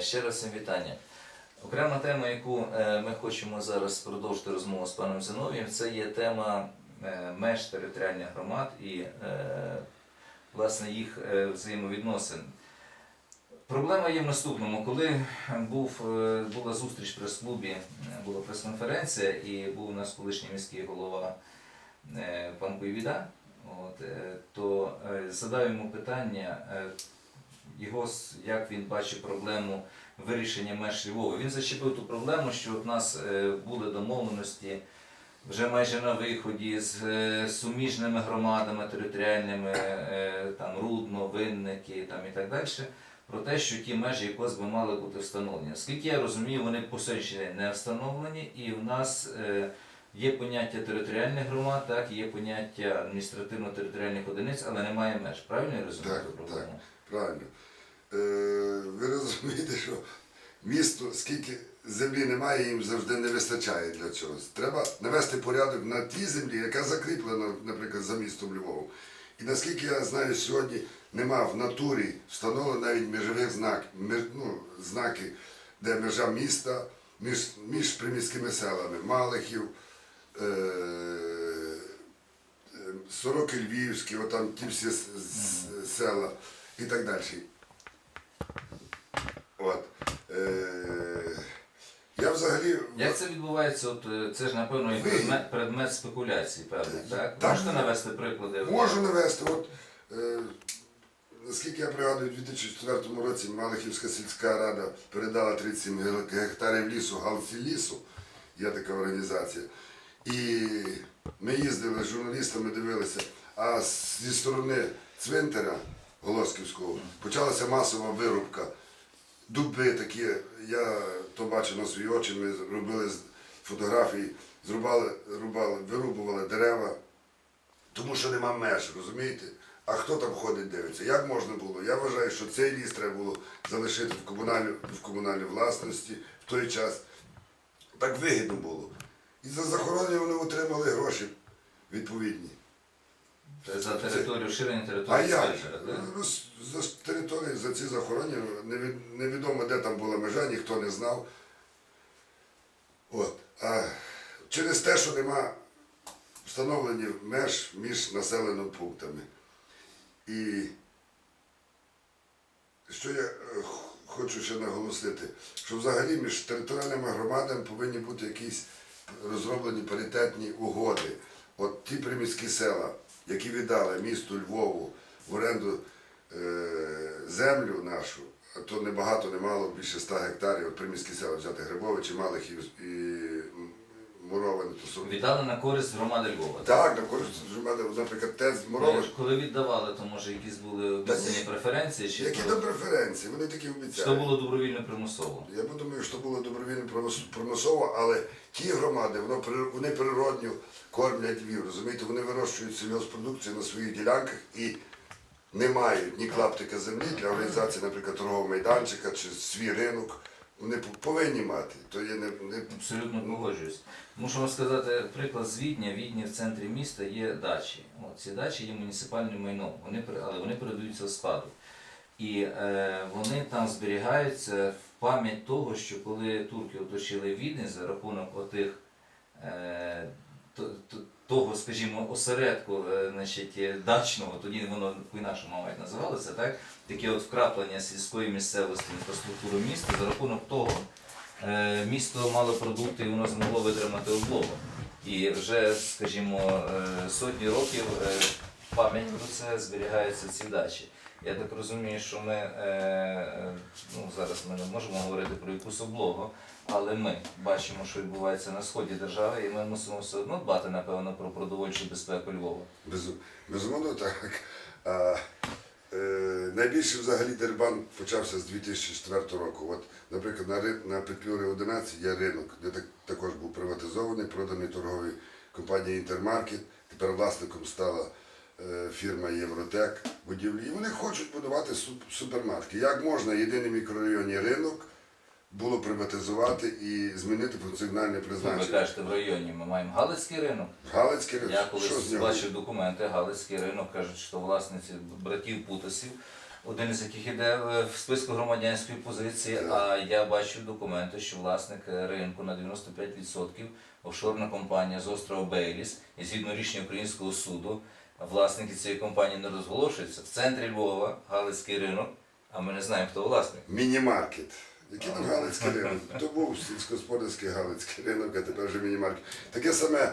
Е, Ще раз всім вітання. Окрема тема, яку е, ми хочемо зараз продовжити розмову з паном Зиновієм, це є тема е, меж територіальних громад і власне їх взаємовідносин. Проблема є в наступному. Коли був, була зустріч в прес-клубі, була прес-конференція, і був у нас колишній міський голова пан Куйвіда, то задав йому питання, його, як він бачить проблему вирішення меж Львова. Він зачепив ту проблему, що у нас е, були домовленості вже майже на виході з е, суміжними громадами територіальними, е, там Рудно, Винники там, і так далі, про те, що ті межі якось би мали бути встановлені. Оскільки я розумію, вони по сьогоднішній день не встановлені, і в нас є поняття територіальних громад, так, є поняття адміністративно-територіальних одиниць, але немає меж. Правильно я розумію Так, так. Правильно. Е, ви розумієте, що місто, скільки землі немає, їм завжди не вистачає для чогось. Треба навести порядок на тій землі, яка закріплена, наприклад, за містом Львовом. І наскільки я знаю, сьогодні нема в натурі встановлено навіть межових знак, меж, ну, знаки, де межа міста між, між приміськими селами Малихів, е, е, Сороки Львівські, отам ті всі села і так далі. Е, я взагалі. Як це відбувається? От е, це ж напевно і Ви- предмет, предмет спекуляцій, певний, так? Так. Можете навести приклади? Можу навести. От, е, наскільки я пригадую, у 2004 році Малихівська сільська рада передала 37 ге- гектарів лісу Галці лісу. Є така організація. І ми їздили з журналістами, дивилися, а з- зі сторони цвинтаря Голосківського почалася масова вирубка. Дуби такі, я то бачив на свої очі, ми робили фотографії, зрубали, рубали, вирубували дерева, тому що нема меж, розумієте? А хто там ходить, дивиться? Як можна було? Я вважаю, що цей ліс треба було залишити в комунальній, в комунальній власності в той час. Так вигідно було. І за захоронення вони отримали гроші відповідні. Це за територію ширення А території? Цвинтара, так? Роз- За території, за ці захоронення неві- невідомо, де там була межа, ніхто не знав. От. А через те, що нема встановлені меж між населеними пунктами. І що я е, х- хочу ще наголосити, що взагалі між територіальними громадами повинні бути якісь розроблені паритетні угоди. От ті приміські села, які віддали місту Львову в оренду е, землю нашу, то не багато, не мало, більше ста гектарів, от приміські села взяти Грибовичі, Малих і Муровини, то Віддали на користь громади Львова. Так, на користь громади, наприклад, ТЕЦ Мурович. Коли віддавали, то може якісь були обіцяні преференції, чи Які до преференції, вони такі чи обіцяють. то було добровільно примусово? Я думаю, що було добровільно примусово, але ті громади, воно вони природньо кормлять Львів, розумієте, вони вирощують сільгоспродукцію на своїх ділянках і не мають ні клаптика землі для організації, наприклад, торгового майданчика чи свій ринок. Вони повинні мати. То є не, не Абсолютно погоджуюсь. Мушу вам сказати приклад з Відня. Відні в центрі міста є дачі. От, ці дачі є муніципальним майном, вони, але вони передаються в спадок. І е, вони там зберігаються в пам'ять того, що коли турки оточили Відень за рахунок отих е, того, скажімо, осередку е, значить, е, дачного, тоді воно по-інакшому мабуть називалося, так? таке от вкраплення сільської місцевості в інфраструктуру міста за рахунок того, е, місто мало продукти і воно змогло витримати облогу. І вже, скажімо, сотні років пам'ять про це зберігається ці дачі. Я так розумію, що ми е, ну, зараз ми не можемо говорити про якусь облогу, але ми бачимо, що відбувається на сході держави, і ми мусимо все одно дбати, напевно, про продовольчу безпеку Львова. Без, безумовно так. А, е, найбільше взагалі дербан почався з 2004 року. От, наприклад, на, ри- на Петлюри 11 є ринок, де так, також був приватизований, проданий торговій компанії Інтермаркет. Тепер власником стала фірма Євротек будівлі. І вони хочуть будувати суп- супермаркет. Як можна єдиний мікрорайонний ринок було приватизувати і змінити функціональне Ну, Ви кажете, в районі ми маємо Галицький ринок. Галицький ринок, Я колись бачив документи, Галицький ринок кажуть, що власниці братів Путасів. один із яких іде е, в списку громадянської позиції. А я бачу документи, що власник е, ринку на 95% офшорна компанія з острова Бейліс, і згідно рішення українського суду, власники цієї компанії не розголошуються. В центрі Львова Галицький ринок, а ми не знаємо, хто власник. Міні-маркет. Який там Галицький ринок? То був сільськогосподарський Галицький ринок, а тепер вже міні-маркет. Таке саме,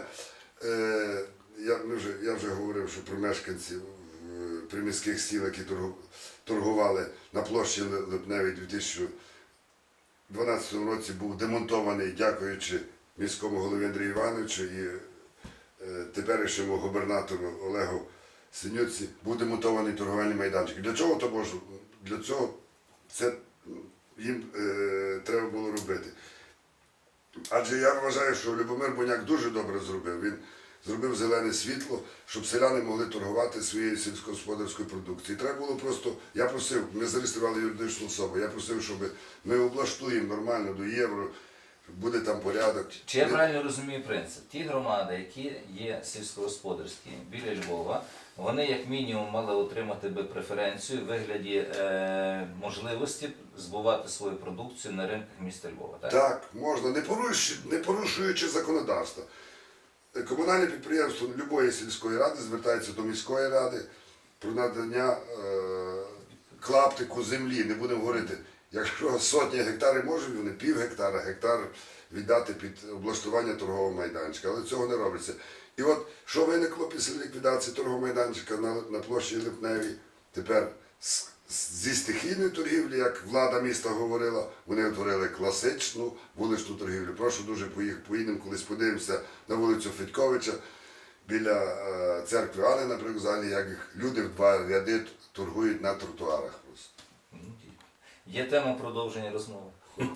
е, я, ми вже, я вже говорив, що про мешканців е, приміських сіл, які торгу- торгували на площі Ли- Липневій 2012 році, був демонтований, дякуючи міському голові Андрію Івановичу і теперішньому губернатору Олегу Синюці, був демонтований торговельний майданчик. Для чого то можу? Для цього це їм е, треба було робити. Адже я вважаю, що Любомир Боняк дуже добре зробив. Він зробив зелене світло, щоб селяни могли торгувати своєю сільськогосподарською продукцією. Треба було просто, я просив, ми зареєстрували юридичну особу, я просив, щоб ми облаштуємо нормально до євро, буде там порядок. Чи я правильно розумію принцип? Ті громади, які є сільськогосподарські біля Львова, вони як мінімум мали отримати би преференцію в вигляді е, можливості збувати свою продукцію на ринках міста Львова. Так? Так, можна, не, поруш... не порушуючи законодавство. Комунальне підприємство любої сільської ради звертається до міської ради про надання е... клаптику землі. Не будемо говорити, якщо сотні гектарів можуть, вони пів гектара, гектар віддати під облаштування торгового майданчика. Але цього не робиться. І от що виникло після ліквідації торгового майданчика на, на площі Липневій, тепер з- зі стихійної торгівлі, як влада міста говорила, вони утворили класичну вуличну торгівлю. Прошу дуже поїдемо колись подивимося на вулицю Федьковича біля е, церкви Ани на привокзалі, як люди в два ряди торгують на тротуарах просто. Є тема продовження розмови.